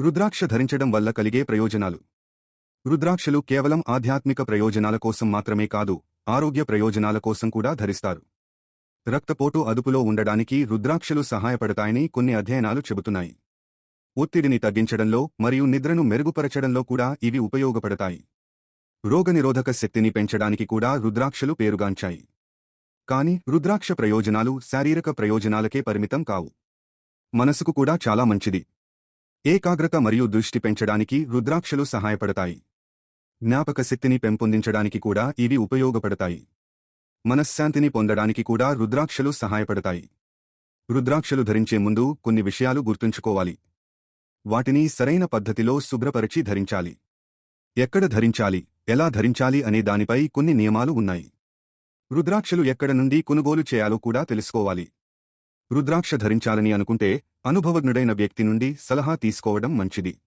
రుద్రాక్ష ధరించడం వల్ల కలిగే ప్రయోజనాలు. రుద్రాక్షలు కేవలం ఆధ్యాత్మిక ప్రయోజనాల కోసం మాత్రమే కాదు ఆరోగ్య ప్రయోజనాల కోసం కూడా ధరిస్తారు. రక్తపోటు అదుపులో ఉండడానికి రుద్రాక్షలు సహాయపడతాయని కొన్ని అధ్యయనాలు చెబుతున్నాయి. ఒత్తిడిని తగ్గించడంలో మరియు నిద్రను మెరుగుపరచడంలో కూడా ఇవి ఉపయోగపడతాయి. రోగనిరోధక శక్తిని పెంచడానికి కూడా రుద్రాక్షలు పేరుగాంచాయి. కాని రుద్రాక్ష ప్రయోజనాలు శారీరక ప్రయోజనాలకే పరిమితం కావు. మనసుకు కూడా చాలా మంచిది. ఏకాగ్రత మరియు దృష్టి పెంచడానికి రుద్రాక్షలు సహాయపడతాయి. జ్ఞాపక శక్తిని పెంపొందించడానికి కూడా ఇవి ఉపయోగపడతాయి. మనశ్శాంతిని పొందడానికి కూడా రుద్రాక్షలు సహాయపడతాయి. రుద్రాక్షలు ధరించే ముందు కొన్ని విషయాలు గుర్తుంచుకోవాలి. వాటిని సరైన పద్ధతిలో శుభ్రపరిచి ధరించాలి. ఎక్కడ ధరించాలి ఎలా ధరించాలి అనే దానిపై కొన్ని నియమాలు ఉన్నాయి. రుద్రాక్షలు ఎక్కడ నుండి కొనుగోలు చేయాలో కూడా తెలుసుకోవాలి. రుద్రాక్ష ధరించాలని అనుకుంటే అనుభవజ్ఞుడైన వ్యక్తి నుండి సలహా తీసుకోవడం మంచిది.